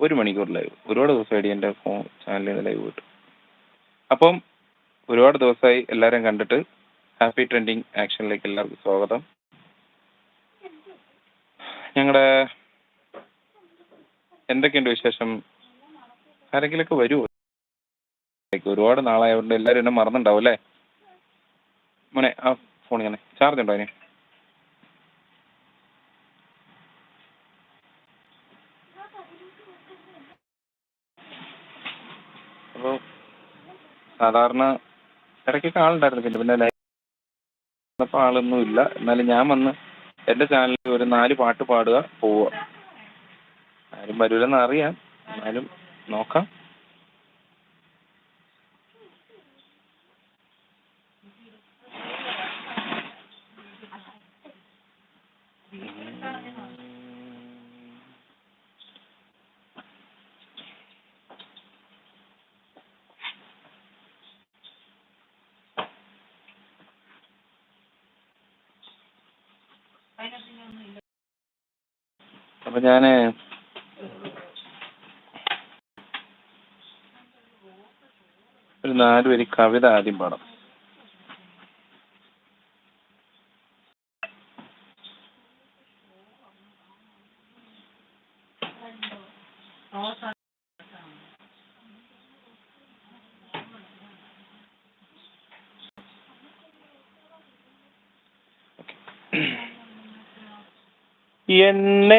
ഒരു മണിക്കൂർ ലൈവ് ഒരുപാട് ദിവസമായിട്ട് എന്റെ ഫോൺ ചാനലിൽ നിന്ന് ലൈവ് കിട്ടും അപ്പം ഒരുപാട് ദിവസമായി എല്ലാവരും കണ്ടിട്ട് ഹാപ്പി ട്രെൻഡിങ് ആക്ഷനിലേക്ക് എല്ലാവർക്കും സ്വാഗതം. ഞങ്ങളുടെ എന്തൊക്കെയുണ്ട് വിശേഷം? ആരെങ്കിലൊക്കെ വരുമോ ഒരുപാട് നാളായതുകൊണ്ട് എല്ലാവരും എന്നെ മറന്നുണ്ടാവും അല്ലേ? മോനെ ആ ഫോൺ ഇങ്ങനെ ചാർജ് ഉണ്ടോ അതിന് അപ്പോൾ സാധാരണ ഇടയ്ക്കൊക്കെ ആളുണ്ടായിരുന്നു. പിന്നെ ലൈവ് ആളൊന്നും ഇല്ല. എന്നാലും ഞാൻ വന്ന് എന്റെ ചാനലിൽ ഒരു നാല് പാട്ട് പാടുക പോവുക. ആരും വരൂലെന്ന് അറിയാം. എന്നാലും നോക്കാം. അപ്പം ഞാൻ ഒരു നാല് വരി കവിത ആദ്യം പാടാം. എന്നെ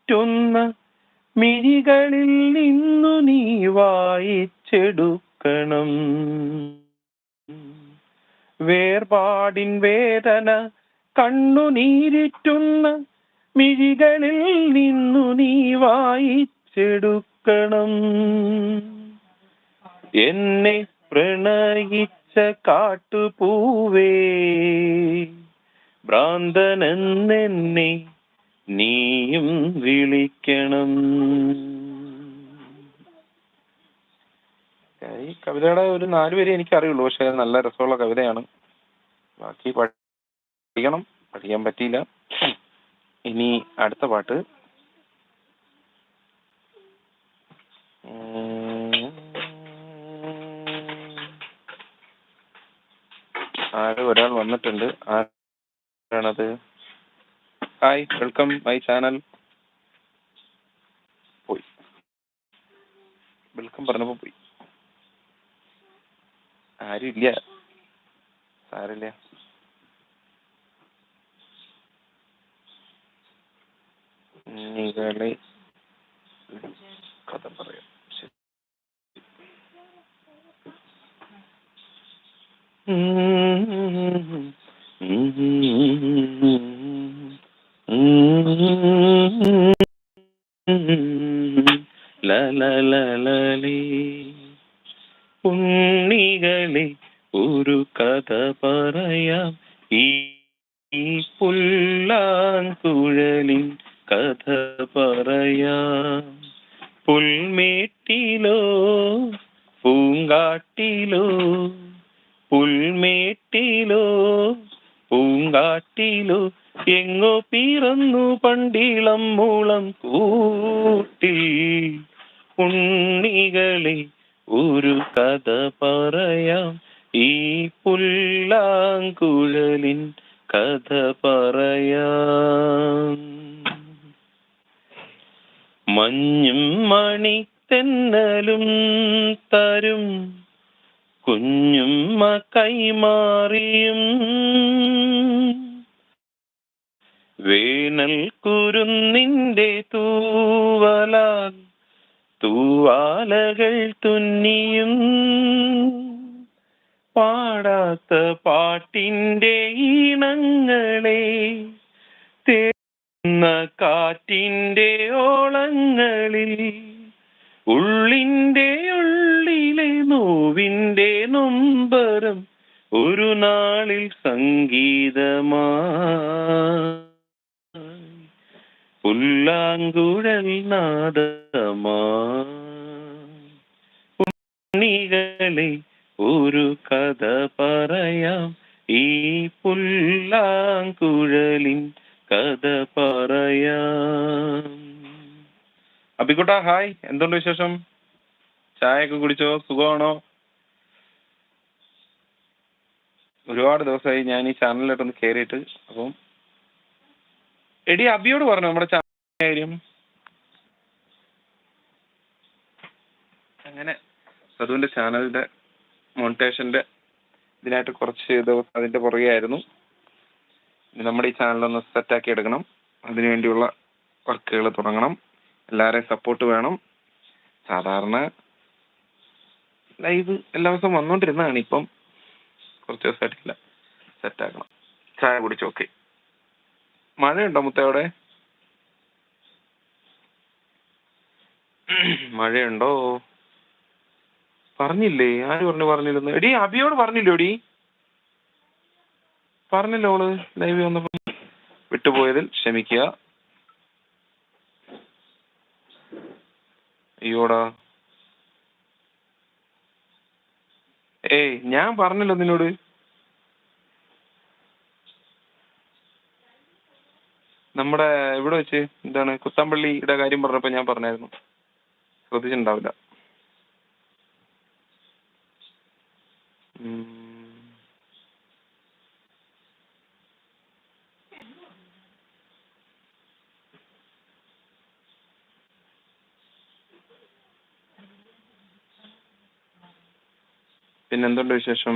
കണ്ണുനീരിറ്റുന്ന മിഴികളിൽ നിന്നു നീ വായിച്ചെടുക്കണം. വേർപാടിൻ വേദന കണ്ണുനീരിറ്റുന്ന മിഴികളിൽ നിന്നു നീ വായിച്ചെടുക്കണം. എന്നെ പ്രണയിച്ച കാട്ടുപൂവേ ഭ്രാന്തനെന്നെന്നെ നീയും വിളിക്കണം. ഈ കവിതയുടെ ഒരു നാല് വരി എനിക്ക് അറിയുള്ളൂ പക്ഷെ നല്ല രസമുള്ള കവിതയാണ്. ബാക്കി പഠിക്കണം പഠിക്കാൻ പറ്റിയില്ല. ഇനി അടുത്ത പാട്ട്. ആരോ ഒരാൾ വന്നിട്ടുണ്ട്. ആരാണത്? ഹായ് വെൽക്കം മൈ ചാനൽ പോയി. വെൽക്കം പറഞ്ഞപ്പോൾ പോയി. ആരും ഇല്ല സാരില്ല നിങ്ങളെ കഥ പറയാം. ശരി. ലലലലലേ. ഉണ്ണികളെ ഒരു കഥ പറയാം. ഈ പുല്ലാങ്കുഴലിൻ കഥ പറയാം. പുൽമേട്ടിലോ പൂങ്കാട്ടിലോ പുൽമേട്ടിലോ പൂങ്കാട്ടിലോ എങ്ങോ പിറന്നു പണ്ടിളം മൂളം കൂട്ടി ഉണ്ണികളെ ഒരു കഥ പറയാം. ഈ പുല്ലാങ്കുഴലിൻ കഥ പറയാം. മഞ്ഞും മണിത്തെന്നലും തരും. കുഞ്ഞുമ്മ കൈമാറിയും. വേനൽ കുരുന്നിന്റെ തൂവലാൽ തൂവാലകൾ തുന്നിയും. പാടാത്ത പാട്ടിന്റെ ഈണങ്ങളെ തേന്ന കാറ്റിന്റെ ഓളങ്ങളിൽ ഉള്ളിന്റെ ഉള്ളിലെ നോവിന്റെ നൊമ്പരം ഒരു നാളിൽ സംഗീതമാ. പുല്ലാങ്കുഴൽ നാദമാ. ഒരു കഥ പറയാം. ഈ പുല്ലാങ്കുഴലിൻ കഥ പറയാം. അബിക്കുട്ട ഹായ്. എന്തുണ്ട് വിശേഷം? ചായയൊക്കെ കുടിച്ചോ? സുഖമാണോ? ഒരുപാട് ദിവസമായി ഞാൻ ഈ ചാനലിലോട്ടൊന്ന് കയറിയിട്ട് അപ്പം എടി അബിയോട് പറഞ്ഞു നമ്മുടെ കാര്യം. അങ്ങനെ സതുവിന്റെ ചാനലിന്റെ മോണിറ്റേഷന്റെ ഇതിനായിട്ട് കുറച്ച് ദിവസം അതിന്റെ പുറകെ ആയിരുന്നു നമ്മുടെ ഈ ചാനലൊന്ന് സെറ്റാക്കി എടുക്കണം. അതിനുവേണ്ടിയുള്ള വർക്കുകൾ തുടങ്ങണം. എല്ലാവരെയും സപ്പോർട്ട് വേണം. സാധാരണ ലൈവ് എല്ലാ ദിവസവും വന്നുകൊണ്ടിരുന്നതാണ് ഇപ്പം കുറച്ച് ദിവസമായിട്ടില്ല സെറ്റാക്കണം ചായ കുടിച്ചു? ഓക്കെ മഴയുണ്ടോ മുത്തേ അവിടെ? മഴയുണ്ടോ? പറഞ്ഞില്ലേ. ആര് പറഞ്ഞു പറഞ്ഞില്ലെന്ന്? എടി അബിയോട് പറഞ്ഞില്ലോ എടി? പറഞ്ഞല്ലോ ഓൾ ലൈവ് വന്നപ്പോ വിട്ടുപോയതിൽ ക്ഷമിക്കുക. അയ്യോടാ. ഏയ് ഞാൻ പറഞ്ഞല്ലോ നിന്നോട്. നമ്മുടെ ഇവിടെ വെച്ച് എന്താണ് കുത്തമ്പള്ളിയുടെ കാര്യം പറഞ്ഞപ്പോ ഞാൻ പറഞ്ഞായിരുന്നു. ശ്രദ്ധിച്ചിട്ടുണ്ടാവില്ല. പിന്നെന്തുണ്ട് വിശേഷം?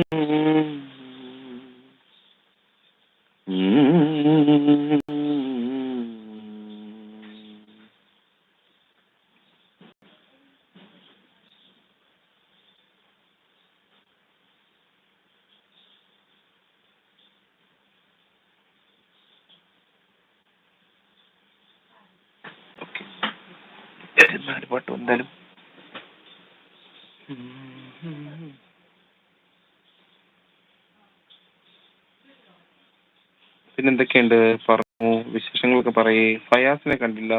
നാല് പാട്ട് എന്തായാലും പിന്നെന്തൊക്കെയുണ്ട്? പറഞ്ഞു വിശേഷങ്ങളൊക്കെ പറയേ. ഫയാസിനെ കണ്ടില്ല.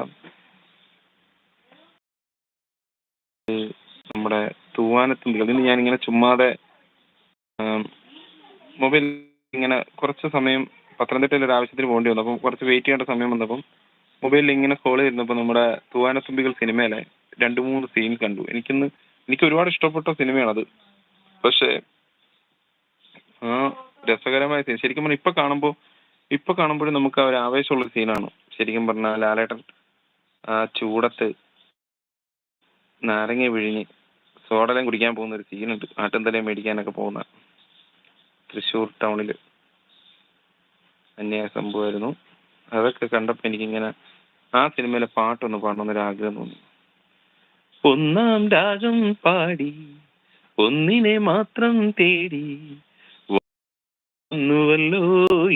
നമ്മുടെ നമ്മുടെ അതിന് ഞാൻ ഇങ്ങനെ ചുമ്മാതെ മൊബൈൽ ഇങ്ങനെ കുറച്ച് സമയം പത്തനംതിട്ടയിൽ ഒരു ആവശ്യത്തിന് പോകേണ്ടി വന്നു. അപ്പം കുറച്ച് വെയിറ്റ് ചെയ്യേണ്ട സമയം വന്നപ്പം മൊബൈലിൽ ഇങ്ങനെ കോൾ ചെയ്തിരുന്നപ്പോൾ നമ്മുടെ തൂവാനത്തുമ്പികൾ സിനിമയിലെ രണ്ട് മൂന്ന് സീൻ കണ്ടു. എനിക്കിന്ന് എനിക്ക് ഒരുപാട് ഇഷ്ടപ്പെട്ട സിനിമയാണത്. പക്ഷേ ആ രസകരമായ സീൻ ശരിക്കും പറഞ്ഞാൽ ഇപ്പൊ കാണുമ്പോൾ ഇപ്പൊ കാണുമ്പോഴും നമുക്ക് ആ ഒരു ആവേശമുള്ള സീനാണ് ശരിക്കും പറഞ്ഞാൽ ലാലേട്ടൻ ആ ചൂടത്ത് നാരങ്ങ വിഴിഞ്ഞ് സോഡലം കുടിക്കാൻ പോകുന്ന ഒരു സീനുണ്ട് ആട്ടിൻതലയും മേടിക്കാനൊക്കെ പോകുന്ന തൃശ്ശൂർ ടൗണിൽ അന്യായ സംഭവമായിരുന്നു അതൊക്കെ കണ്ടപ്പോൾ എനിക്കിങ്ങനെ ആ സിനിമയിലെ പാട്ടൊന്ന് പാടണമെന്നൊരു ആഗ്രഹം തോന്നി. ഒന്നാം രാഗം പാടി ഒന്നിനെ മാത്രം തേടി വന്നുവല്ലോ.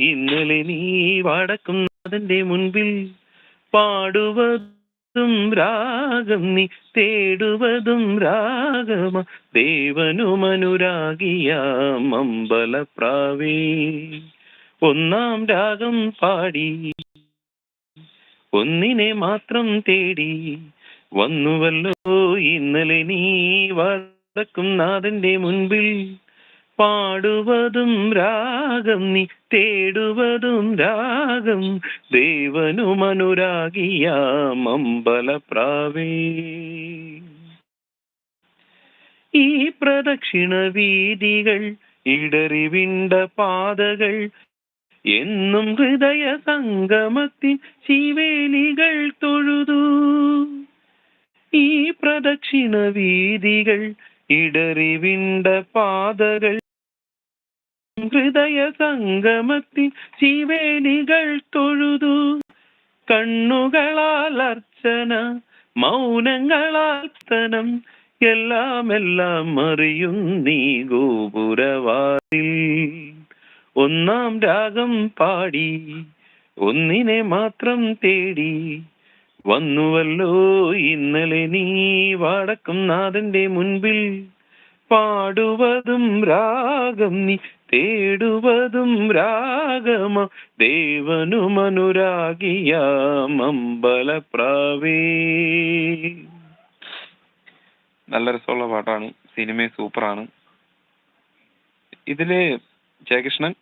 ഇന്നലെ നീ വടക്കുന്നതിന്റെ മുൻപിൽ പാടുവതും രാഗം നീ തേടുവതും രാഗമ. ദേവനുമനുരാഗിയാം അമ്പലപ്രാവേ ഒന്നാം രാഗം പാടി. ഒന്നിനെ മാത്രം തേടി. വന്നുവല്ലോ ഇന്നലെ നീ വടക്കും നാഥന്റെ മുൻപിൽ പാടുവതും രാഗം നീ തേടുവതും രാഗം. ദേവനുമനുരാഗിയാം അമ്പലപ്രാവേ ഈ പ്രദക്ഷിണ വീതികൾ ഇടറിവിണ്ട പാതകൾ എന്നും ഹൃദയ സംഗമത്തിൻ ശിവേലികൾ തൊഴുതു. ഈ പ്രദക്ഷിണ വീതികൾ ഇടറിവിണ്ട പാതകൾ ഹൃദയ സംഗമത്തിൻ ശിവേലികൾ തൊഴുതു. കണ്ണുകളാൽ അർച്ചന മൗനങ്ങളാൽ സ്തനം എല്ലാം എല്ലാം അറിയും നീ ഗോപുരവാതിൽ. ഒന്നാം രാഗം പാടി ഒന്നിനെ മാത്രം തേടി. വന്നുവല്ലോ ഇന്നലെ നീ വടക്കും നാഥന്റെ മുൻപിൽ. പാടുവതും രാഗം നീ തേടുവതും രാഗമ ദേവനുമനുരാഗിയാമമ്പലപ്രാവേ നല്ല രസമുള്ള പാട്ടാണ് സിനിമ സൂപ്പറാണ്. ഇതിൽ ജയകൃഷ്ണൻ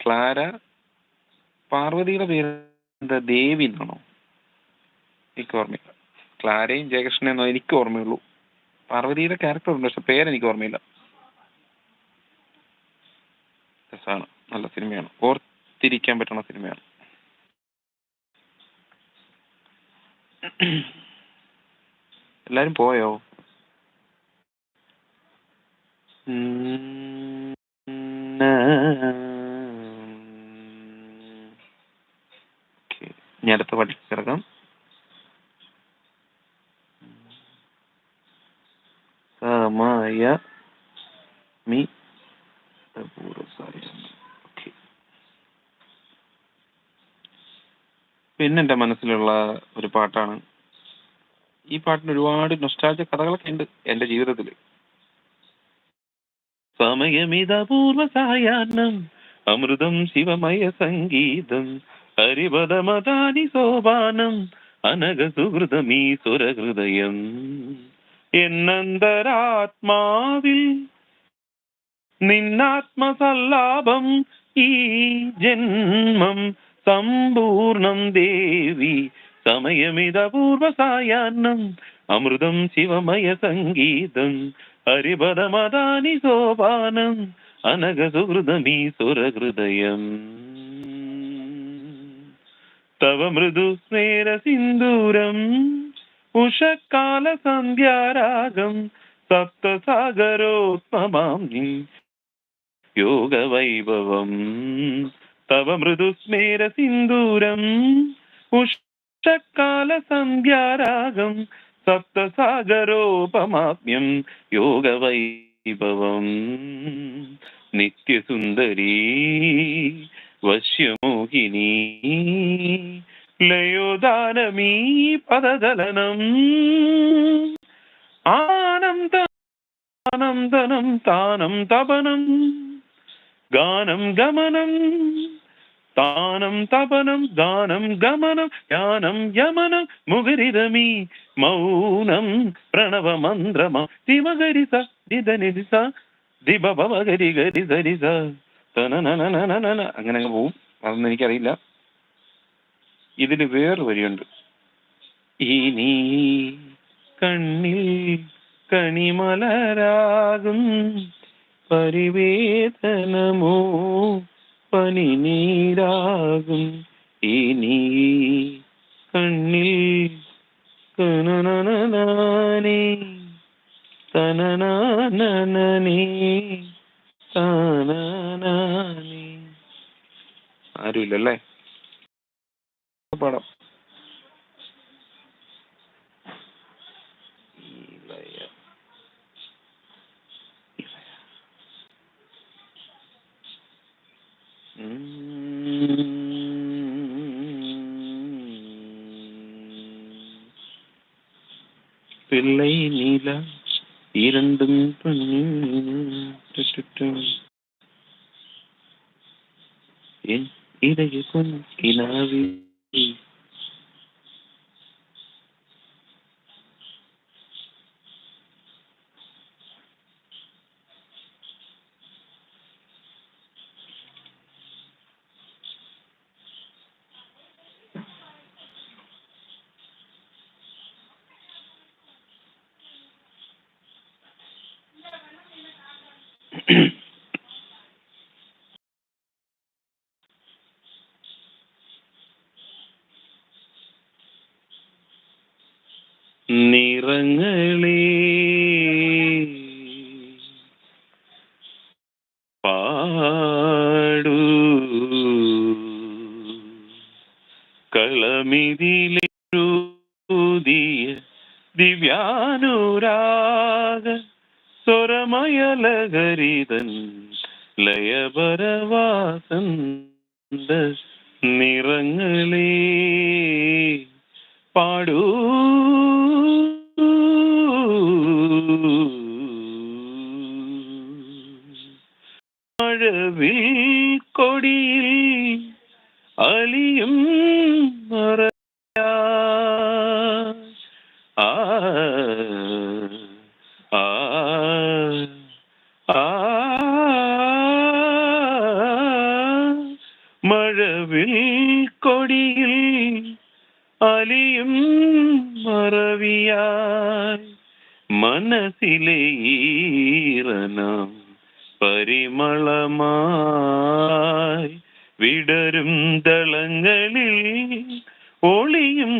ക്ലാര പാർവതിയുടെ പേര് എന്താ ദേവി എന്നാണോ? എനിക്ക് ഓർമ്മയില്ല. ക്ലാരയും ജയകൃഷ്ണനും എന്നോ എനിക്ക് ഓർമ്മയുള്ളൂ. പാർവതിയുടെ ക്യാരക്ടർ ഉണ്ട് പക്ഷെ പേരെനിക്ക് ഓർമ്മയില്ല. രസമാണ് നല്ല സിനിമയാണ്. ഓർത്തിരിക്കാൻ പറ്റുന്ന സിനിമയാണ്. എല്ലാരും പോയോ? ഞാൻ. അടുത്ത പാട്ടിൽ കിടക്കാം. സമയ മി പിന്നെ എന്റെ മനസ്സിലുള്ള ഒരു പാട്ടാണ്. ഈ പാട്ടിന് ഒരുപാട് നൊസ്റ്റാൾജിയ കഥകളൊക്കെ ഉണ്ട് എന്റെ ജീവിതത്തിൽ സമയമിതപൂർവ സായാഹ്നം അമൃതം ശിവമയ സംഗീതം ഹരിപദമതാനി സോപാനം അനഘ സുഹൃതമീ സുരഹൃദയം എന്നന്തരാത്മാവിൽ നിന്നാത്മസല്ലാപം ഈ ജന്മം സമ്പൂർണം ദേവി സമയമിതപൂർവ സായാഹ്നം അമൃതം ശിവമയ സംഗീതം ഹരിപദമദാനി സോപാനം അനഘ സുഹൃതമീ സുരഹൃദയം തവ മൃദു സ്നേര സിന്ദൂരം ഉഷക്കാല സന്ധ്യാരാഗം സപ്തസാഗരോത്മമാം യോഗവൈഭവം. തവ മൃദുസ്മേര സിന്ദൂരം. ഉഷക്കാല സന്ധ്യാരാഗം സപ്തസാഗരോപമാപ്യം യോഗവൈഭവം. നിത്യസുന്ദരീ വശ്യമോഹിനി ലയോദാനമീ പദദലനം ആനന്ദ ആനന്ദനം താനം തപനം. ഗാനം ഗമനം. താനം തപനം ഗാനം ഗമനം ജ്ഞാനം യമനം മുഖരിതമീ മൗനം പ്രണവമന്ത്രമ ദിമകരിസ ദിദനിസ ദിബഭവഗരി ഗരി സരിസ തനനനനനനന. അങ്ങനെ അങ്ങ് പോവും. അതൊന്നും എനിക്കറിയില്ല. ഇതിന് വേറെ വരിയുണ്ട്. ഇനി കണ്ണിൽ കണിമലരാകും. പരിവേദനമോ പനിനീരാകും. ഇനി കണ്ണിൽ കനനനേ തനനാനനനേ താനാനാനേ ആരുമില്ലല്ലേ? പാടാം. பிள்ளை நீல இரண்டும் என் இதய பொன் கினாவில் നിറങ്ങളേ. പാടൂ കളമിതിലെഴുതിയ ദിവ്യാനുരാഗ സ്വരമയലഹരിതൻ ലയപരവാസന്ത നിറങ്ങളെ. പാടൂ ഒളിയും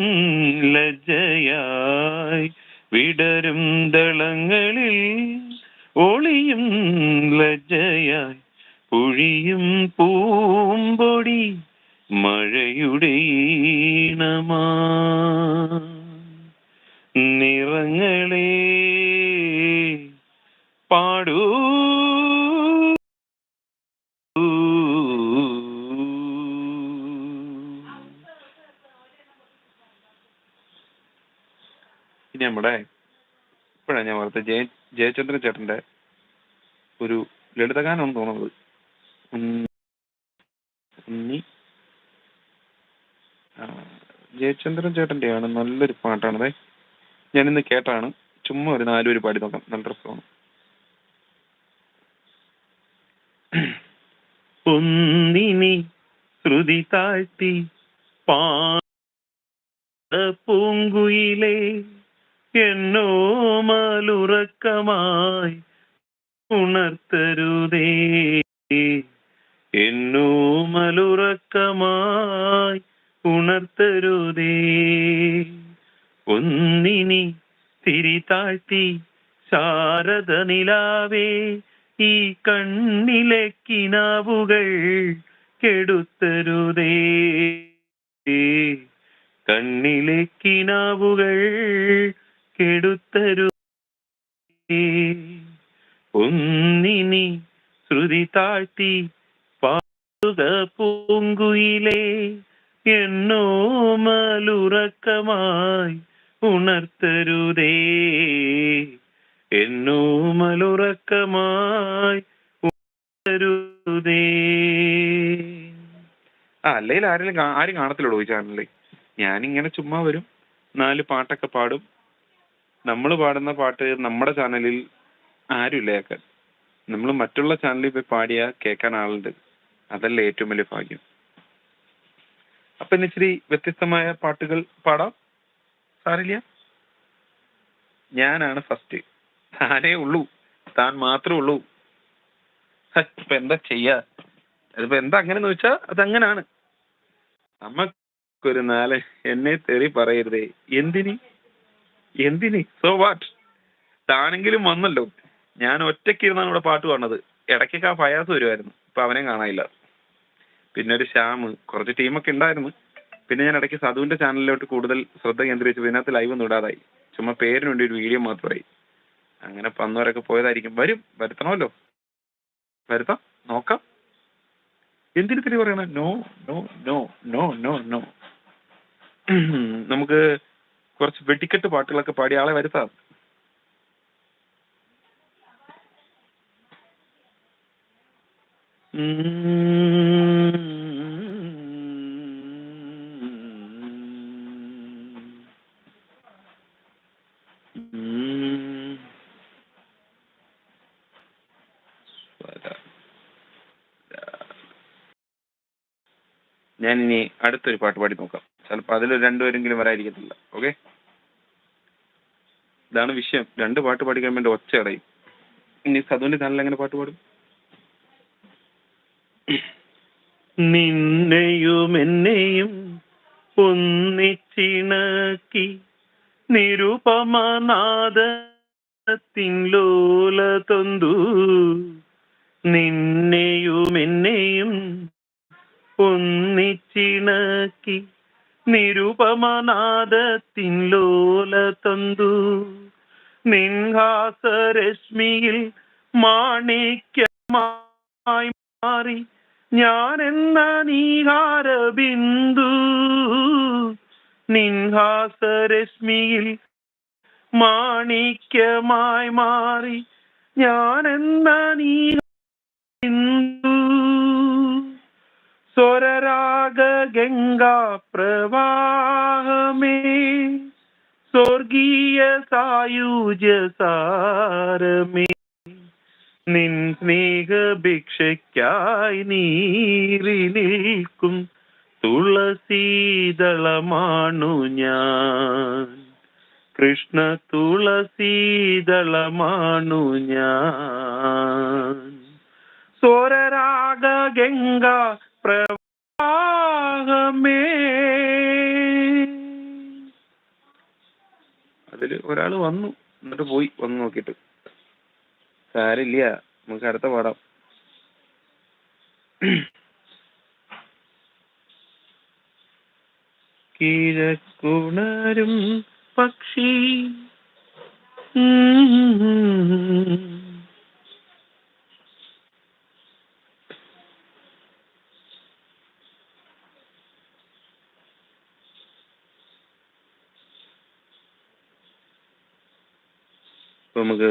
ലജ്ജയായി വിടരും ദളങ്ങളിൽ. ഒളിയും ലജ്ജയായി പുഴിയും പൂമ്പൊടി മഴയുടെ ഈണമാ. നിറങ്ങളെ പാടൂ നമ്മുടെ ഇപ്പോഴാണ് ഞാൻ ഓർത്തത് ജയ ജയചന്ദ്രൻ ചേട്ടന്റെ ഒരു ലളിതഗാനമാണെന്ന് തോന്നുന്നത്. ഉണ്ണി. ജയചന്ദ്രൻ ചേട്ടന്റെയാണ് നല്ലൊരു പാട്ടാണത്. ഞാനിന്ന് കേട്ടാണ്. ചുമ്മാ ഒരു നാലുപേര് പാടി നോക്കാം. നല്ല രസമാണ്. ഒന്നിനി ശ്രുതി താഴ്ത്തി പാ പൂങ്കുയിലേ എന്നോ മലുറക്കമായി ഉണർത്തരുതേ. എന്നോ മലുറക്കമായി ഉണർത്തരുതേ. ഒന്നിനി തിരി താഴ്ത്തി ശാരദ നിലാവേ ഈ കണ്ണിലെ കിനാവുകൾ കെടുത്തരുതേ. കണ്ണിലെ കിനാവുകൾ കെടുത്തരുതേ ഒന്നിനി ശ്രുതി താഴ്ത്തി പാടുക പൂങ്കുയിലേ എന്നോ മലുറക്കമായി ഉണർത്തരുതേ. എന്നോ മലുറക്കമായി ഉണർത്തരുതേ അല്ലെങ്കിൽ ആരെങ്കിലും ആരും കാണത്തില്ലടോ ഈ ചാനലിൽ ഞാനിങ്ങനെ ചുമ്മാ വരും നാല് പാട്ടൊക്കെ പാടും നമ്മൾ പാടുന്ന പാട്ട് നമ്മുടെ ചാനലിൽ ആരുമില്ല കേൾക്കാൻ. നമ്മൾ മറ്റുള്ള ചാനലിൽ പോയി പാടിയാൽ കേൾക്കാൻ ആളുണ്ട്. അതല്ലേ ഏറ്റവും വലിയ ഭാഗ്യം. അപ്പൊ ഇന്ന് ഇച്ചിരി വ്യത്യസ്തമായ പാട്ടുകൾ പാടാം. സാരില്ല ഞാനാണ് ഫസ്റ്റ് താനേ ഉള്ളൂ. താൻ മാത്രമേ ഉള്ളൂ. ഇപ്പൊ എന്താ ചെയ്യാ? അതിപ്പോ എന്താ അങ്ങനെ ചോദിച്ചാ അതങ്ങനാണ്. നമുക്കൊരു നാല് എന്നെ തെറി പറയരുതേ. എന്തിനി? എന്തിനി? സോ വാട്ട് താനെങ്കിലും വന്നല്ലോ. ഞാൻ ഒറ്റയ്ക്ക് ഇരുന്നാണ് ഇവിടെ പാട്ട് പാടുന്നത്. ഇടയ്ക്കൊക്കെ ആ ഫയാസ് വരുമായിരുന്നു. ഇപ്പൊ അവനെ കാണാനില്ല. പിന്നെ ഒരു ശ്യാം കുറച്ച് ടീമൊക്കെ ഉണ്ടായിരുന്നു. പിന്നെ ഞാൻ ഇടയ്ക്ക് സധുവിന്റെ ചാനലിലോട്ട് കൂടുതൽ ശ്രദ്ധ കേന്ദ്രീകരിച്ചു ഇതിനകത്ത് ലൈവ് ഒന്നും ഇടാതായി. ചുമ്മാ പേരിന് വേണ്ടി ഒരു വീഡിയോ മാത്രമായി. അങ്ങനെ പന്നവരൊക്കെ പോയതായിരിക്കും. വരും. വരുത്തണമല്ലോ. വരുത്താം. നോക്കാം. എന്തിനു തിരി പറയണ? No no no no no no നമുക്ക് കുറച്ച് വെടിക്കെട്ട് പാട്ടുകളൊക്കെ പാടി ആളെ വരുത്താം. ഞാൻ ഇനി അടുത്തൊരു പാട്ട് പാടി നോക്കാം. ചിലപ്പോൾ അതിൽ രണ്ടുപേരെങ്കിലും വരാതിരിക്കത്തില്ല. ഓക്കെ ഇതാണ് വിഷയം. രണ്ട് പാട്ട് പാടിക്കാൻ വേണ്ടി ഒച്ച അടയും ഇനി സധുവിന്റെ ചാനൽ എങ്ങനെ പാട്ട് പാടും? നിന്നെയും എന്നെയും ഒന്നിച്ചിണക്കി നിരുപമനാദത്തിൻ ലോല തൊന്തു. നിന്നെയും എന്നെയും ഒന്നിച്ചിണക്കി നിരുപമനാദത്തിൻ ലോല തന്തു. നിൻഹാസരശ്മിയിൽ മാണിക്യമായി മാറി ഞാൻ എന്ന നീഹാര ബിന്ദു നിൻഹാസരശ്മിയിൽ മാണിക്യമായി മാറി ഞാൻ എന്ന നീ സ്വരരാഗ ഗംഗാ പ്രവാഹമേ സ്വർഗീയ സായുജ സാരമേ നിൻ സ്നേഹഭിക്ഷയ്ക്കായി നീറി നിൽക്കും തുളസീതളമാണു ഞാൻ. കൃഷ്ണ തുളസീതളമാണു ഞാൻ. സ്വരരാഗ ഗംഗ പ്രവാഹമേ. അതിൽ ഒരാൾ വന്നു. എന്നിട്ട് പോയി. വന്നു നോക്കിട്ട് സാരില്ല നമുക്ക് അടുത്ത പാടാം കിഴക്കുണരും പക്ഷി. ഇപ്പൊ നമുക്ക്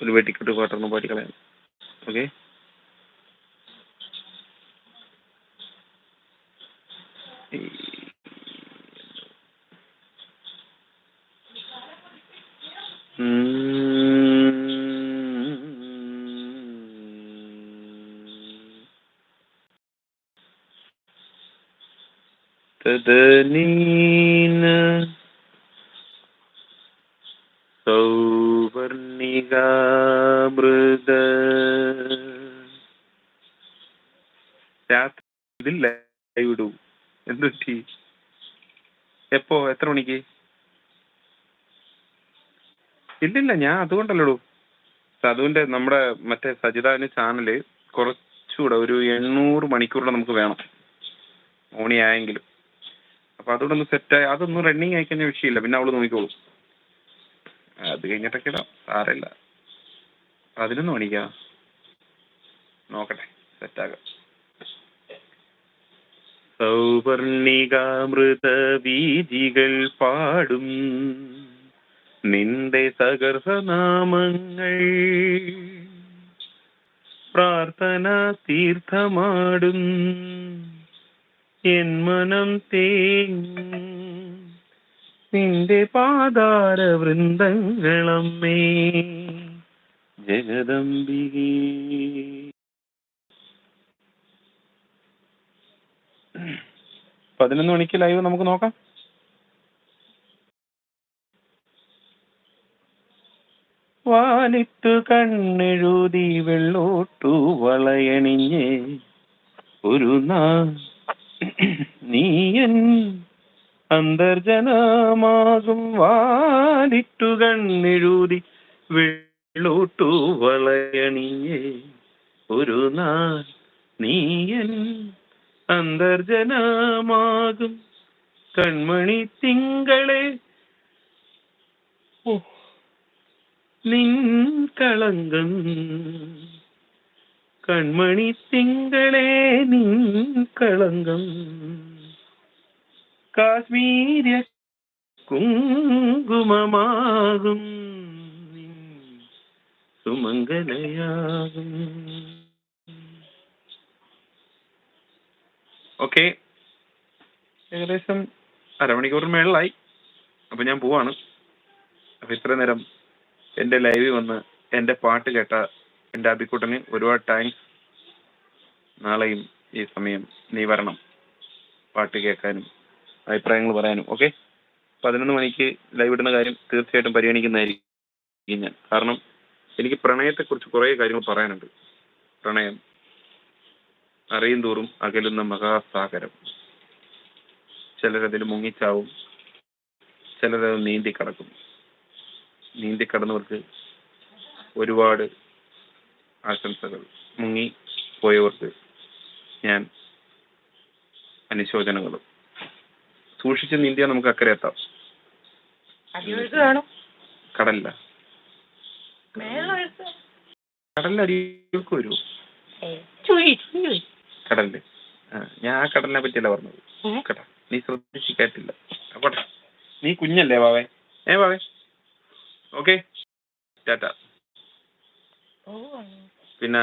ഒരു വെട്ടിക്കെട്ട് പാട്ടൊന്ന് പാടിക്കളയാം ഓക്കെ തദനീന സൗവർണികാമൃത രാത്രി ഇതിൽ ലൈവ് ഇടൂ എന്തുപറ്റി എപ്പോ എത്ര മണിക്ക് ഇല്ലില്ല ഞാൻ അതുകൊണ്ടല്ലടൂ. സതുവിന്റെ നമ്മുടെ മറ്റേ സജിതാവിന്റെ ചാനൽ കുറച്ചുകൂടെ ഒരു എണ്ണൂറ് മണിക്കൂറിൽ നമുക്ക് വേണം. ഓണി ആയെങ്കിലും. അപ്പൊ അതുകൊണ്ട് ഒന്ന് സെറ്റായി അതൊന്നും റണ്ണിങ് ആയി കഴിഞ്ഞാൽ വിഷയമില്ല പിന്നെ അവൾ നോക്കിക്കോളും. അത് കഴിഞ്ഞിട്ടൊക്കെ ഇടാം സാരമില്ല. പതിനൊന്ന് മണിക്കാ നോക്കട്ടെ സെറ്റാകാം സൗവർണികാമൃത വീജികൾ പാടും. നിന്റെ സകർഹനാമങ്ങൾ പ്രാർത്ഥന തീർത്ഥമാടും. എൻ മനം തേങ്ങും നിന്റെ പാതാര വൃന്ദങ്ങളമ്മേ ജഗദംബികേ. പതിനൊന്ന് മണിക്ക് ലൈവ് നമുക്ക് നോക്കാം. വാലിത്തു കണ്ണെഴുതി വെള്ളോട്ടു വളയണിഞ്ഞ്. ഒരു നാ നീയൻ അന്തർജനമാകും വാലിട്ടു കണ്ണെഴുതി വെള്ളോട്ടു വളയണിയേ ഒരു നാൾ നീയൻ അന്തർജനമാകും കൺമണി തിങ്കളെ. ഓ നിൻ കളങ്കം കൺമണി തിങ്കളെ നിങ്കളങ്കം കളങ്കം കാശ്മീര കുങ്കുമമാകും. സുമംഗലയാകും. ഓക്കെ. ഏകദേശം അരമണിക്കൂറിന് മേളിലായി. അപ്പൊ ഞാൻ പോവാണ്. അപ്പൊ ഇത്ര നേരം എന്റെ ലൈവിൽ വന്ന് എന്റെ പാട്ട് കേട്ട എന്റെ അബിക്കുട്ടന് ഒരുപാട് താങ്ക്സ് നാളെയും ഈ സമയം നീ വരണം. പാട്ട് കേൾക്കാനും അഭിപ്രായങ്ങൾ പറയാനും ഓക്കെ പതിനൊന്ന് മണിക്ക് ലൈവ് ഇടുന്ന കാര്യം തീർച്ചയായിട്ടും പരിഗണിക്കുന്നതായിരിക്കും ഞാൻ. കാരണം എനിക്ക് പ്രണയത്തെക്കുറിച്ച് കുറേ കാര്യങ്ങൾ പറയാനുണ്ട്. പ്രണയം അറിയും തോറും അകലുന്ന മഹാസാഗരം. ചിലരതിൽ മുങ്ങിച്ചാവും ചിലരത് നീന്തി കടക്കും. നീന്തി കടന്നവർക്ക് ഒരുപാട് ആശംസകൾ. മുങ്ങി പോയവർക്ക് ഞാൻ അനുശോചനങ്ങളും. സൂക്ഷിച്ച് നീന്തിയാൽ നമുക്ക് അക്കരെ എത്താം. കടല കടലില്ല. വരുമോ. ചുഴി ചുഴി കടലിൽ. ഞാൻ ആ കടലിനെ പറ്റിയല്ല പറഞ്ഞത്. കേട്ടാ. നീ ശ്രദ്ധിച്ച് കേട്ടില്ല. നീ കുഞ്ഞല്ലേ ബാവേ? ഏ ബാവേ? ഓക്കെ? ടാറ്റ. പിന്നെ